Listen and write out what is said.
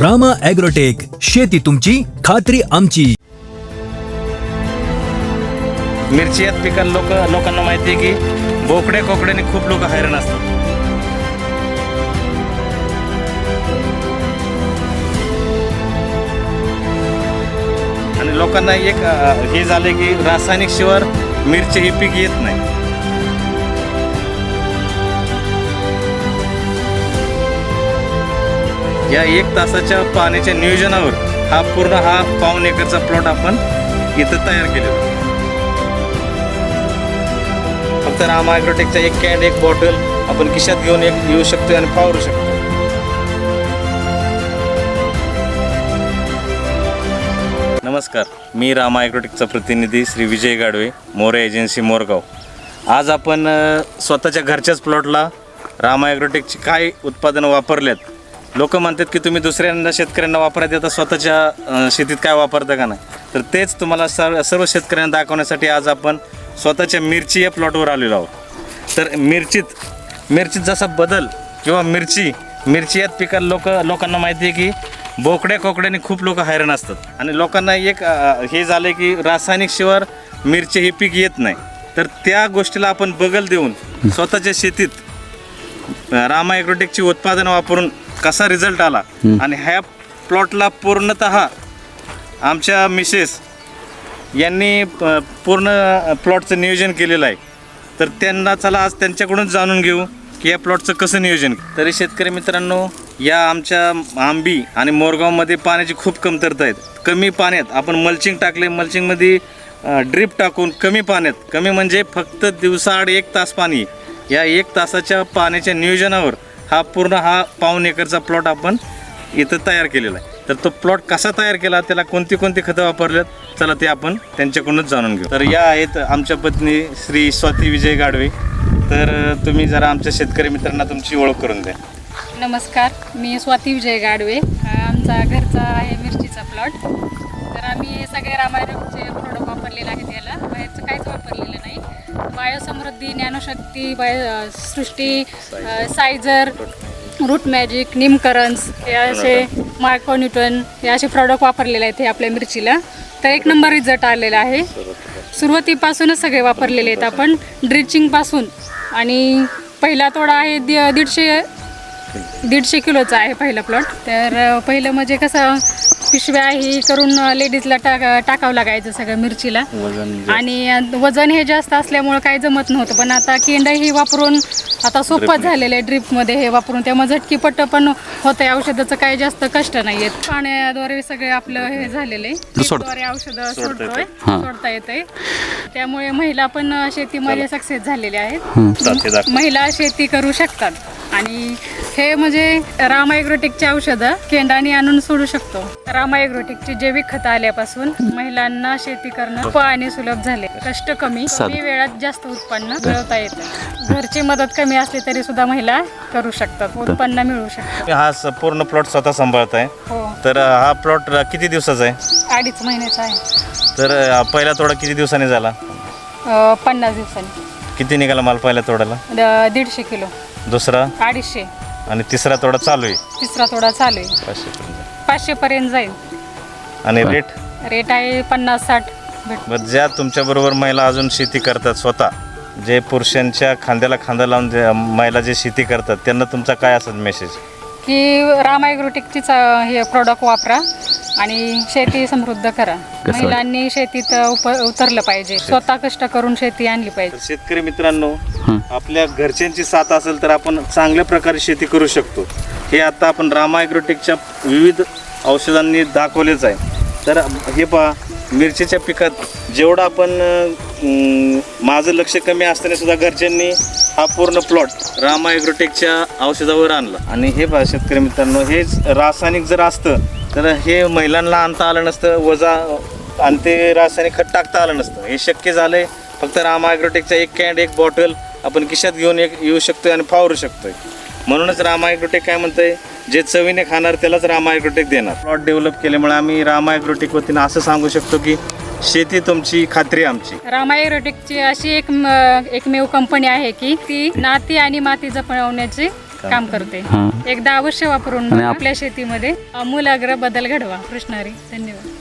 Rama agrotech शेती तुमची खात्री आमची. मिरची यात पिकाला लोक लोकांना माहिती आहे की बोकडे कोकड्याने खूप लोक हैराण असतात. आणि लोकांना एक हे झालं की रासायनिक शिवार मिरची हे पीक येत नाही. या एक तासाच्या पाण्याच्या नियोजनावर हा पूर्ण हा पाऊन एकरचा प्लॉट आपण इथं तयार केलेला फक्त रामा ॲग्रोटेकचा एक कॅन एक बॉटल आपण खिशात घेऊन एक येऊ शकतो आणि पावरू शकतो नमस्कार मी रामा ॲग्रोटेकचा प्रतिनिधी श्री विजय गाडवे मोरे एजन्सी मोरगाव. आज आपण स्वतःच्या घरच्याच प्लॉटला रामा ॲग्रोटेकची काय उत्पादनं वापरल्यात लोक म्हणतात की तुम्ही दुसऱ्यांना शेतकऱ्यांना वापरात देता स्वतःच्या शेतीत काय वापरता का नाही? तर तेच तुम्हाला सर्व सर्व शेतकऱ्यांना दाखवण्यासाठी आज आपण स्वतःच्या मिरची या प्लॉटवर आलेलो आहोत. तर मिरचीत मिरचीत जसा बदल किंवा मिरची मिरची यात पिकाला लोक लोकांना माहिती आहे की बोकड्या कोकड्याने खूप लोक हैराण असतात. आणि लोकांना एक हे झालं की रासायनिक शिवार मिरची हे पीक येत नाही. तर त्या गोष्टीला आपण बगल देऊन स्वतःच्या शेतीत रामा ॲग्रोटेकची उत्पादनं वापरून कसा रिझल्ट आला? आणि ह्या प्लॉटला पूर्णत आमच्या मिसेस यांनी प- पूर्ण प्लॉटचं नियोजन केलेलं आहे. तर त्यांना चला आज त्यांच्याकडून जाणून घेऊ की या प्लॉटचं कसं नियोजन. तरी शेतकरी मित्रांनो या आमच्या आंबी आणि मोरगावमध्ये पाण्याची खूप कमतरता आहेत. कमी पाण्यात आपण मल्चिंग टाकले मल्चिंगमध्ये ड्रीप टाकून कमी पाण्यात कमी म्हणजे फक्त दिवसाआड एक तास पाणी या एक तासाच्या पाण्याच्या नियोजनावर हा पूर्ण हा पाऊन एकरचा प्लॉट आपण इथं तयार केलेला आहे. तर तो प्लॉट कसा तयार केला त्याला कोणती कोणती खतं वापरल्यात चला ते आपण त्यांच्याकडूनच जाणून घेऊ. तर या आहेत आमच्या पत्नी श्री स्वाती विजय गाडवे. तर तुम्ही जरा आमच्या शेतकरी मित्रांना तुमची ओळख करून द्या. नमस्कार मी स्वाती विजय गाडवे. हा आमचा घरचा आहे मिरचीचा प्लॉट. तर आम्ही सगळे रामायणचे प्रोडक्ट वापरलेले आहेत याला. शक्ती ज्ञानशक्ती बाय सृष्टी सायझर रूट मॅजिक निमकरन्स हे असे मायकोन्यूटन हे असे प्रॉडक्ट वापरलेले आहेत हे आपल्या मिरचीला. तर एक नंबर रिझल्ट आलेला आहे. सुरुवातीपासूनच सगळे वापरलेले आहेत आपण. ड्रिचिंगपासून आणि पहिला तोडा आहे दि दीडशे दीडशे किलोचा आहे पहिला प्लॉट. तर पहिलं म्हणजे कसं पिशव्या हे करून लेडीजला टाक टाकावं लागायचं सगळं मिरचीला. वजन आणि वजन हे जास्त असल्यामुळं काही जमत नव्हतं. पण आता केंड ही वापरून आता सोपं झालेलं आहे ड्रिपमध्ये हे वापरून. त्यामुळे झटकीपट्ट पण होतं आहे औषधाचं काही जास्त कष्ट नाही आहेत पाण्याद्वारे सगळे आपलं हे झालेलं आहे. औषधं सोडतोय. सोडता येते त्यामुळे महिला पण शेतीमध्ये सक्सेस झालेल्या आहेत. महिला शेती करू शकतात. आणि हे म्हणजे रामा ॲग्रोटेकची औषधं केंडाने आणून सोडू शकतो. रामा ॲग्रोटेकची जैविक खतं आल्यापासून महिलांना शेती करणं सोपं आणि सुलभ झाले. कष्ट कमी कमी वेळात जास्त उत्पन्न मिळवता येतं. घरची मदत कमी असली तरी सुद्धा महिला करू शकतात उत्पन्न मिळवू शकतात. हा स- पूर्ण प्लॉट स्वतः सांभाळत आहे हो. तर अं, हा प्लॉट किती दिवसाचा आहे? अडीच महिन्याचा आहे. तर अं, पहिला तोडा किती दिवसांनी झाला? अं, पन्नास दिवसांनी. किती निघाला माल पहिल्या तोड्याला? द- दीडशे किलो. दुसरा? अडीचशे. आणि तिसरा तोडा चालू आहे? तिसरा तोडा चालू आहे. पाचशेपर्यंत. पाचशे पर्यंत जाईल. आणि रेट? रेट आहे पन्नास साठ. भेट बरं ज्या तुमच्याबरोबर महिला अजून शेती करतात स्वतः जे पुरुषांच्या खांद्याला खांदा लावून जे महिला जे शेती करतात त्यांना तुमचा काय असत मेसेज की राम ॲग्रोटेकचीच अ, हे प्रोडक्ट वापरा. आणि शेती समृद्ध करा. महिलांनी शेतीत उप उतरलं पाहिजे. स्वतः कष्ट करून शेती आणली पाहिजे. तर शेतकरी मित्रांनो आपल्या घरच्यांची साथ असेल तर आपण चांगल्या प्रकारे शेती करू शकतो. हे आता आपण रामा ॲग्रोटेकच्या विविध औषधांनी दाखवलेच आहे. तर हे पहा मिरचीच्या पिकात जेवढं आपण अं, माझं लक्ष कमी असताना सुद्धा घरच्यांनी हा पूर्ण प्लॉट रामा ॲग्रोटेकच्या औषधावर आणला. आणि हे पहा शेतकरी मित्रांनो हेच रासायनिक जर असतं तर हे महिलांना आणता आलं नसतं वजा आणि ते रासायनिक खत टाकता आलं नसतं. हे शक्य झालंय. फक्त रामा ॲग्रोटेकचा एक कॅन्ड एक बॉटल आपण किशात घेऊन एक येऊ शकतो आणि फावरू शकतोय. म्हणूनच रामा ॲग्रोटेक काय म्हणतंय जे चवीने खाणार त्यालाच रामा ॲग्रोटेक देणार. प्लॉट डेव्हलप केल्यामुळे आम्ही रामा ॲग्रोटेक वतीनं असं सांगू शकतो की शेती तुमची खात्री आमची. रामा ॲग्रोटेकची अशी एक म- एकमेव कंपनी आहे की ती नाती आणि माती जपवण्याची काम करते. हां. एकदा अवश्य वापरून आपल्या शेतीमध्ये अमूलाग्र बदल घडवा. कृष्णारी धन्यवाद.